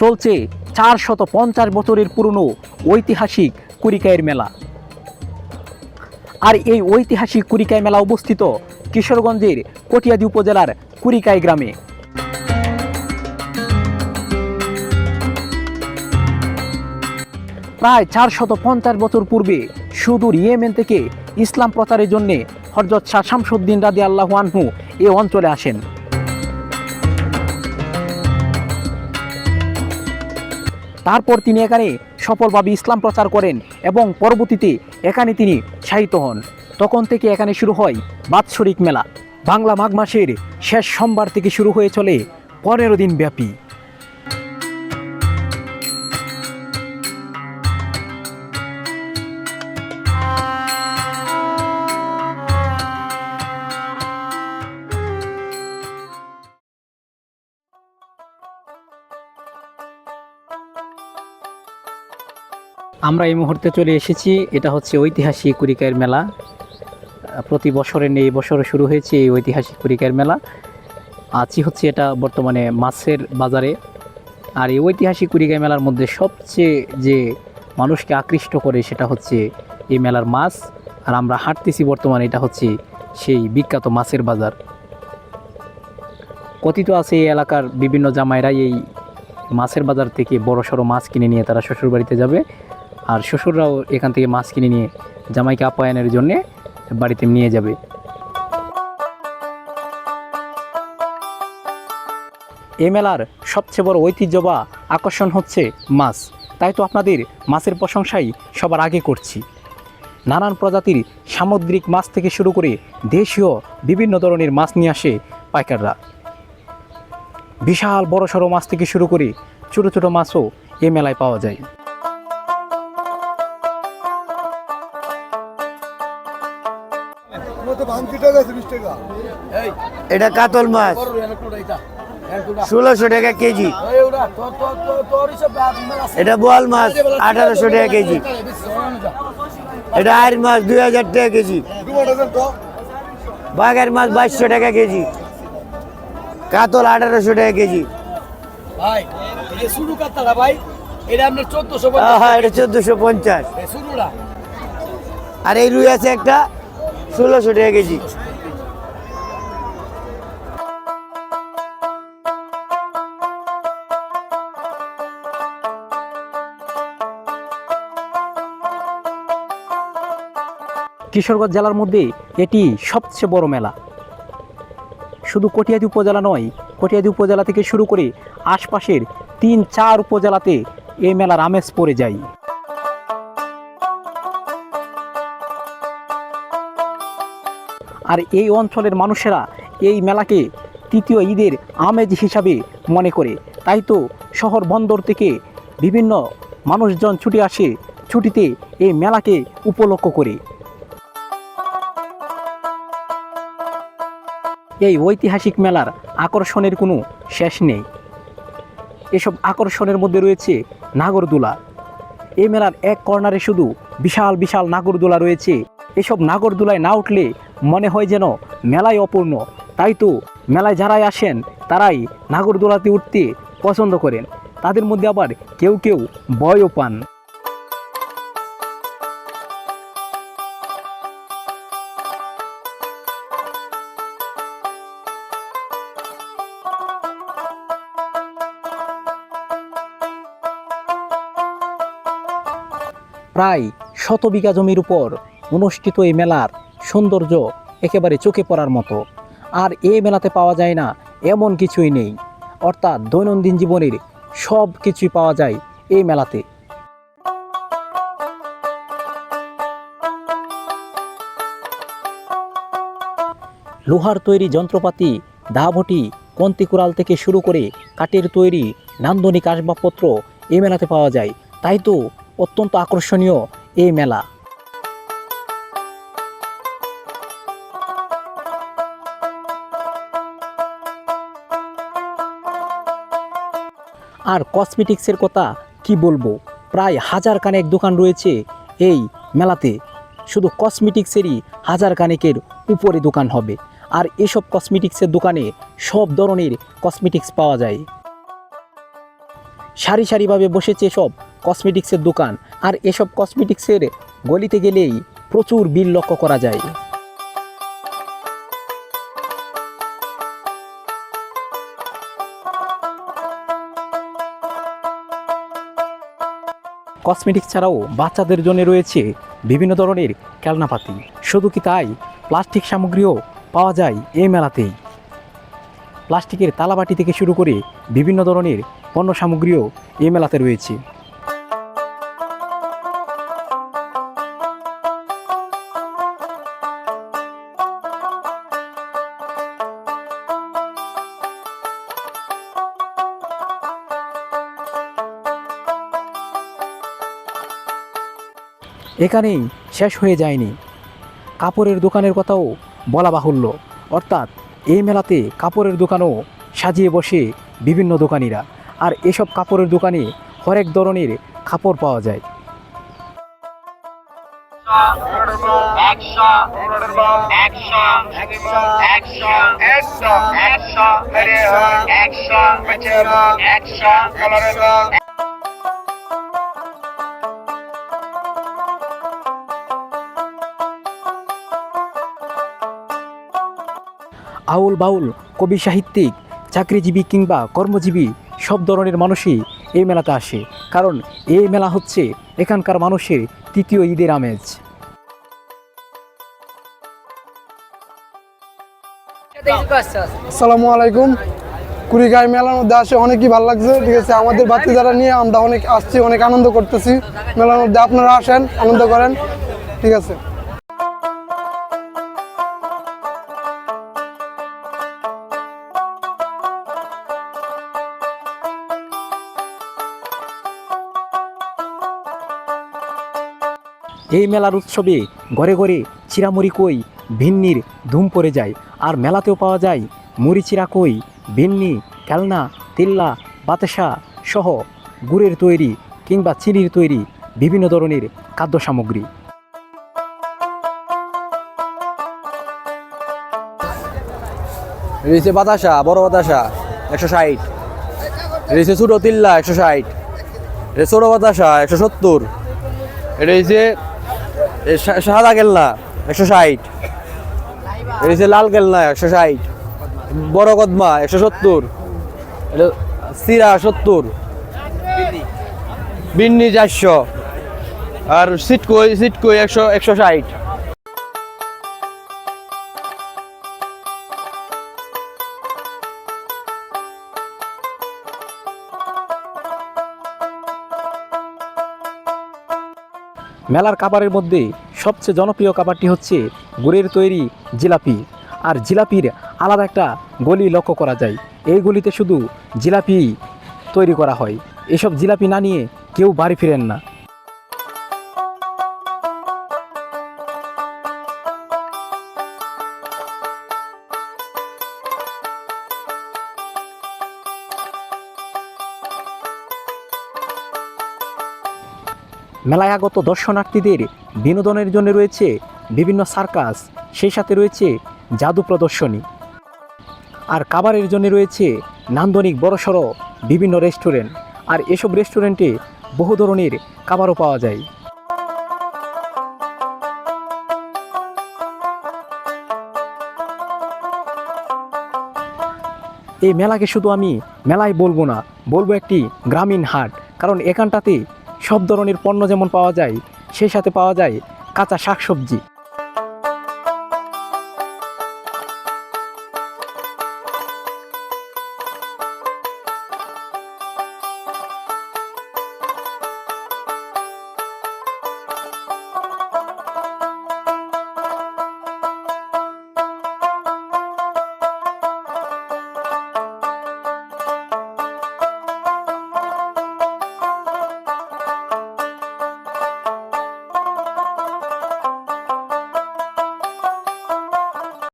চলছে চারশত পঞ্চাশ বছরের পুরনো ঐতিহাসিক কুড়িকায়ের মেলা। আর এই ঐতিহাসিক কুড়িকায় মেলা অবস্থিত কিশোরগঞ্জের কটিয়াদি উপজেলার কুড়িকায় গ্রামে। প্রায় চারশত পঞ্চাশ বছর পূর্বে সুদূর ইয়েমেন থেকে ইসলাম প্রচারের জন্যে হরজত শাহ শামসুদ্দিন রাদি আল্লাহ আনহু এ অঞ্চলে আসেন। তারপর তিনি এখানে সফলভাবে ইসলাম প্রচার করেন এবং পরবর্তীতে এখানে তিনি শায়িত হন। তখন থেকে এখানে শুরু হয় বাৎসরিক মেলা। বাংলা মাঘ মাসের শেষ সোমবার থেকে শুরু হয়ে চলে পনেরো দিন ব্যাপী। আমরা এই মুহূর্তে চলে এসেছি। এটা হচ্ছে ঐতিহাসিক কুড়িকায়ের মেলা। প্রতি বছরের এই বছরও শুরু হয়েছে এই ঐতিহাসিক কুড়িকায়ের মেলা। আছি হচ্ছে এটা বর্তমানে মাছের বাজারে। আর এই ঐতিহাসিক কুড়িকায় মেলার মধ্যে সবচেয়ে যে মানুষকে আকৃষ্ট করে সেটা হচ্ছে এই মেলার মাছ। আর আমরা হাঁটতেছি বর্তমানে, এটা হচ্ছে সেই বিখ্যাত মাছের বাজার। কথিত আছে এই এলাকার বিভিন্ন জামাইরা এই মাছের বাজার থেকে বড় সড়ো মাছ কিনে নিয়ে তারা শ্বশুরবাড়িতে যাবে। আর শ্বশুররাও এখান থেকে মাছ কিনে নিয়ে জামাইকে আপ্যায়নের জন্যে বাড়িতে নিয়ে যাবে। এ মেলার সবচেয়ে বড় ঐতিহ্য বা আকর্ষণ হচ্ছে মাছ। তাই তো আপনাদের মাছের প্রশংসাই সবার আগে করছি। নানান প্রজাতির সামুদ্রিক মাছ থেকে শুরু করে দেশীয় বিভিন্ন ধরনের মাছ নিয়ে আসে পাইকাররা। বিশাল বড় সড়ো মাছ থেকে শুরু করে ছোটো ছোটো মাছও এ মেলায় পাওয়া যায়। এটা কাতল মাছ। ষোলোশো টাকা কেজি। এটা বোয়াল মাছ আঠারোশো টাকা কেজি। এটা আয়ের মাছ দুই হাজার টাকা কেজি। বাঘের মাছ বাইশশো টাকা কেজি। কাতল আঠারোশো টাকা কেজি। ভাই শুরু কাতলাটা ভাই এটা আপনার চোদ্দশো হ্যাঁ এটা চোদ্দশো পঞ্চাশ। আর এই রুই আছে একটা ষোলোশো টাকা কেজি। কিশোরগঞ্জ জেলার মধ্যে এটি সবচেয়ে বড় মেলা। শুধু কটিয়াদি উপজেলা নয়, কটিয়াদি উপজেলা থেকে শুরু করে আশপাশের তিন চার উপজেলাতে এই মেলার আমেজ পড়ে যায়। আর এই অঞ্চলের মানুষেরা এই মেলাকে তৃতীয় ঈদের আমেজ হিসাবে মনে করে। তাই তো শহর বন্দর থেকে বিভিন্ন মানুষজন ছুটে আসে, ছুটিতে এই মেলাকে উপলক্ষ করে। এই ঐতিহাসিক মেলার আকর্ষণের কোনো শেষ নেই। এসব আকর্ষণের মধ্যে রয়েছে নাগরদোলা। এই মেলার এক কর্নারে শুধু বিশাল বিশাল নাগরদোলা রয়েছে। এসব নাগরদোলায় না উঠলে মনে হয় যেন মেলায় অপূর্ণ। তাই তো মেলায় যারাই আসেন, তারাই নাগরদোলাতে উঠতে পছন্দ করেন। তাদের মধ্যে আবার কেউ কেউ ভয়ও পান। প্রায় শত বিঘা জমির উপর অনুষ্ঠিত এই মেলার সৌন্দর্য একেবারে চোখে পড়ার মতো। আর এই মেলাতে পাওয়া যায় না এমন কিছুই নেই। অর্থাৎ দৈনন্দিন জীবনের সব কিছুই পাওয়া যায় এই মেলাতে। লোহার তৈরি যন্ত্রপাতি, দাভটি, কন্তি কন্তিকুড়াল থেকে শুরু করে কাঠের তৈরি নান্দনিক আসবাবপত্র এই মেলাতে পাওয়া যায়। তাই তো অত্যন্ত আকর্ষণীয় এই মেলা। আর কসমেটিক্সের কথা কি বলব? প্রায় হাজার কানেক দোকান রয়েছে এই মেলাতে। শুধু কসমেটিক্সেরই হাজার কানেকের উপরে দোকান হবে। আর এসব কসমেটিক্সের দোকানে সব ধরনের কসমেটিক্স পাওয়া যায়। সারি সারিভাবে বসেছে সব কসমেটিক্সের দোকান। আর এসব কসমেটিক্সের গলিতে গেলেই প্রচুর বিল লক্ষ্য করা যায়। কসমেটিক্স ছাড়াও বাচ্চাদের জন্য রয়েছে বিভিন্ন ধরনের খেলনাপাতি। শুধু কি তাই? প্লাস্টিক সামগ্রীও পাওয়া যায় এই মেলাতেই। প্লাস্টিকের তালাবাটি থেকে শুরু করে বিভিন্ন ধরনের পণ্য সামগ্রীও এই মেলাতে রয়েছে। এখানেই শেষ হয়ে যায়নি কাপড়ের দোকানের কথাও বলা বাহুল্য অর্থাৎ এই মেলাতে কাপড়ের দোকানও সাজিয়ে বসে বিভিন্ন দোকানিরা আর এসব কাপড়ের দোকানে হরেক ধরনের কাপড় পাওয়া যায় Action! আউল বাউল, কবি সাহিত্যিক, চাকরিজীবী কিংবা কর্মজীবী, সব ধরনের মানুষই এই মেলাতে আসে। কারণ এই মেলা হচ্ছে এখানকার মানুষের তৃতীয় ঈদের আমেজ। আসসালামু আলাইকুম। কুড়িগাঁই মেলার মধ্যে আসে অনেকই ভালো লাগছে। ঠিক আছে, আমাদের বাচ্চা যারা নিয়ে আমরা অনেক আসছি, অনেক আনন্দ করতেছি। মেলার মধ্যে আপনারা আসেন, আনন্দ করেন। ঠিক আছে। এই মেলার উৎসবে ঘরে ঘরে চিরামুড়ি কই, ভিন্নির ধুম পড়ে যায়। আর মেলাতেও পাওয়া যায় মুড়ি চিরা কই, ভিন্নি, খেলনা, তিল্লা বাতাসা সহ গুড়ের তৈরি কিংবা চিনির তৈরি বিভিন্ন ধরনের খাদ্য সামগ্রী। রয়েছে বাতাসা, বড় বাতাসা, একশো ষাট। রয়েছে ছোটো তিল্লা, একশো ষাট। ছোটো বাতাসা, একশো সত্তর। এটা হচ্ছে সাদা কেলনা একশো ষাট। এটা হচ্ছে লাল কেলনা একশো ষাট। বড় কদমা, একশো সত্তর। সিরা সত্তর। বিন্নি চারশো। আর সিটকই সিটকই একশো একশো ষাট। মেলার খাবারের মধ্যে সবচেয়ে জনপ্রিয় খাবারটি হচ্ছে গুড়ের তৈরি জিলাপি। আর জিলাপির আলাদা একটা গলি লক্ষ্য করা যায়। এই গলিতে শুধু জিলাপি তৈরি করা হয়। এসব জিলাপি না নিয়ে কেউ বাড়ি ফিরেন না। মেলায় আগত দর্শনার্থীদের বিনোদনের জন্য রয়েছে বিভিন্ন সার্কাস, সেই সাথে রয়েছে জাদু প্রদর্শনী। আর খাবারের জন্য রয়েছে নান্দনিক বড়সড় বিভিন্ন রেস্টুরেন্ট। আর এসব রেস্টুরেন্টে বহু ধরনের খাবারও পাওয়া যায়। এই মেলাকে শুধু আমি মেলায় বলব না, বলব একটি গ্রামীণ হাট। কারণ এখানটাতে সব ধরনের পণ্য যেমন পাওয়া যায় সেই সাথে পাওয়া যায় কাঁচা শাকসবজি।